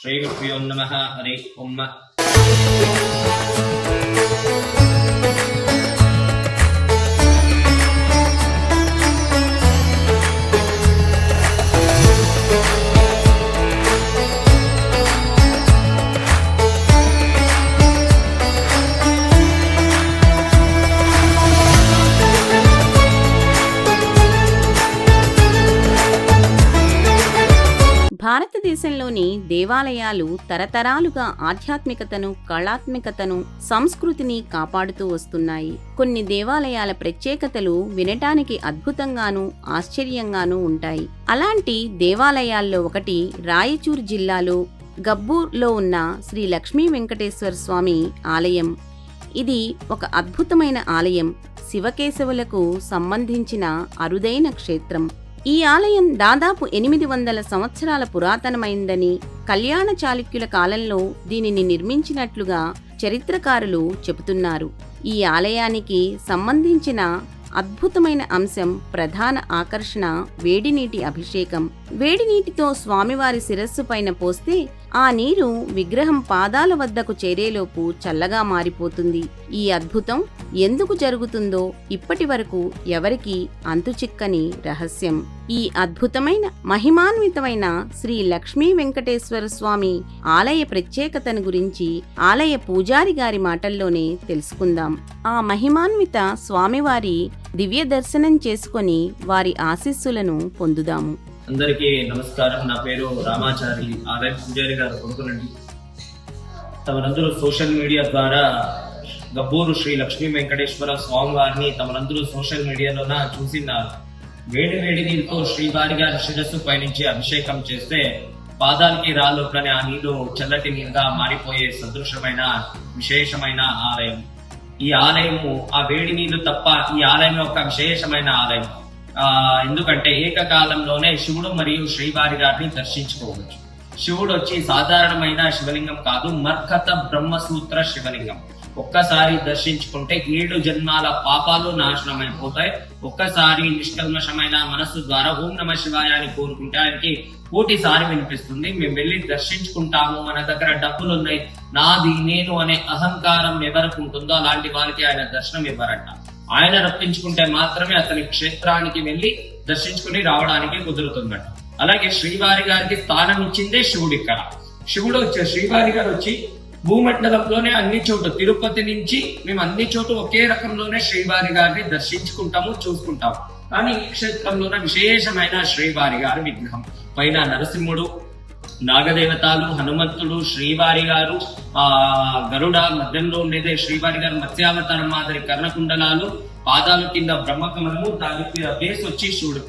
శ్రీ గురుభ్యో నమ హరి ఉమ్మ భారతదేశంలోని దేవాలయాలు తరతరాలుగా ఆధ్యాత్మికతను కళాత్మికతను సంస్కృతిని కాపాడుతూ వస్తున్నాయి. కొన్ని దేవాలయాల ప్రత్యేకతలు వినటానికి అద్భుతంగాను ఆశ్చర్యంగానూ ఉంటాయి. అలాంటి దేవాలయాల్లో ఒకటి రాయచూరు జిల్లాలో గబ్బూర్లో ఉన్న శ్రీ లక్ష్మీ వెంకటేశ్వర స్వామి ఆలయం. ఇది ఒక అద్భుతమైన ఆలయం. శివకేశవులకు సంబంధించిన అరుదైన క్షేత్రం. ఈ ఆలయం దాదాపు ఎనిమిది వందల సంవత్సరాల పురాతనమైందని కళ్యాణ చాళుక్యుల కాలంలో దీనిని నిర్మించినట్లుగా చరిత్రకారులు చెబుతున్నారు. ఈ ఆలయానికి సంబంధించిన అద్భుతమైన అంశం ప్రధాన ఆకర్షణ వేడినీటి అభిషేకం వేడి నీటితో స్వామివారి శిరస్సు పైన పోస్తే ఆ నీరు విగ్రహం పాదాల వద్దకు చేరేలోపు చల్లగా మారిపోతుంది. ఈ అద్భుతం ఎందుకు జరుగుతుందో ఇప్పటి వరకు ఎవరికీ అంతుచిక్కని రహస్యం. ఈ అద్భుతమైన మహిమాన్వితమైన శ్రీ లక్ష్మీ వెంకటేశ్వర స్వామి ఆలయ ప్రత్యేకతను గురించి ఆలయ పూజారి గారి మాటల్లోనే తెలుసుకుందాం. ఆ మహిమాన్విత స్వామివారి దివ్య దర్శనం చేసుకొని వారి ఆశీస్సులను పొందుదాము. అందరికీ నమస్కారం. నా పేరు రామాచారి ఆర్ఐ పూజారి గారు కొడుకునండి. తమరందరూ సోషల్ మీడియా ద్వారా గబ్బూరు శ్రీ లక్ష్మీ వెంకటేశ్వర స్వామి వారిని తమరందరూ సోషల్ మీడియాలోన చూసినారు వేడి వేడి నీళ్ళతో శ్రీవారి గారి శిరస్సు పైనుంచి అభిషేకం చేస్తే పాదాలకి రాలోకనే ఆ నీళ్ళు చల్లటి నీరుగా మారిపోయే సదృశమైన విశేషమైన ఆలయం. ఈ ఆలయము ఆ వేడి నీళ్ళు తప్ప ఈ ఆలయం యొక్క విశేషమైన ఆలయం. ఎందుకంటే ఏకకాలంలోనే శివుడు మరియు శ్రీవారి గారిని దర్శించుకోవచ్చు. శివుడు వచ్చి సాధారణమైన శివలింగం కాదు మర్కత బ్రహ్మసూత్ర శివలింగం. ఒక్కసారి దర్శించుకుంటే ఏడు జన్మాల పాపాలు నాశనం అయిపోతాయి ఒక్కసారి నిష్కల్మషమైన మనస్సు ద్వారా ఓం నమ శివాయ అని కోరుకుంటే ఆయనకి కోటిసారి వినిపిస్తుంది. మేము వెళ్ళి దర్శించుకుంటాము. మన దగ్గర డబ్బులు ఉన్నాయి నాది నేను అనే అహంకారం ఎవరికి ఉంటుందో అలాంటి వారికి ఆయన దర్శనం ఇవ్వరంట. ఆయన రప్పించుకుంటే మాత్రమే అతని క్షేత్రానికి వెళ్ళి దర్శించుకుని రావడానికి కుదురుతుందట. అలాగే శ్రీవారి గారికి స్థానం ఇచ్చిందే శివుడు ఇక్కడ శివుడు వచ్చే శ్రీవారి గారు వచ్చి భూమండలంలోనే అన్ని చోటు తిరుపతి నుంచి మేము అన్ని చోటు ఒకే రకంలోనే శ్రీవారి గారిని దర్శించుకుంటాము చూసుకుంటాము. కానీ ఈ క్షేత్రంలోనే విశేషమైన శ్రీవారి గారి విగ్రహం. పైన నరసింహుడు నాగదేవతలు హనుమంతుడు శ్రీవారి గారు ఆ గరుడ మధ్యంలో ఉండేదే శ్రీవారి గారు మత్స్యావతారం మాదిరి కర్ణకుండలాలు పాదాల కింద బ్రహ్మకమలము దానికి బేస్ వచ్చి శివుడు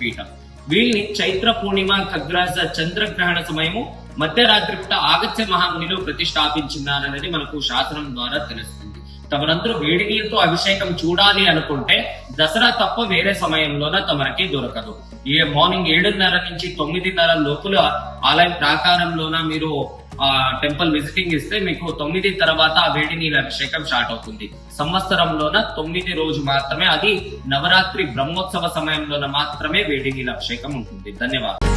వీళ్ళని చైత్ర పూర్ణిమ ఖగ్రాస చంద్రగ్రహణ సమయము మధ్యరాత్రి పూట ఆగత్య మహామునిలో ప్రతిష్టాపించినారనేది మనకు శాస్త్రం ద్వారా తెలుస్తుంది. తమరందరూ వేడి నీరుతో అభిషేకం చూడాలి అనుకుంటే దసరా తప్ప వేరే సమయంలోన తమరికి దొరకదు. ఏ మార్నింగ్ ఏడున్నర నుంచి తొమ్మిదిన్నర లోపల ఆలయం ప్రాకారంలోన మీరు ఆ టెంపుల్ విజిటింగ్ ఇస్తే మీకు తొమ్మిది తర్వాత ఆ వేడి నీళ్ళ అభిషేకం స్టార్ట్ అవుతుంది. సంవత్సరంలోన తొమ్మిది రోజు మాత్రమే అది నవరాత్రి బ్రహ్మోత్సవ సమయంలోన మాత్రమే వేడి నీళ్ళ అభిషేకం ఉంటుంది. ధన్యవాదాలు.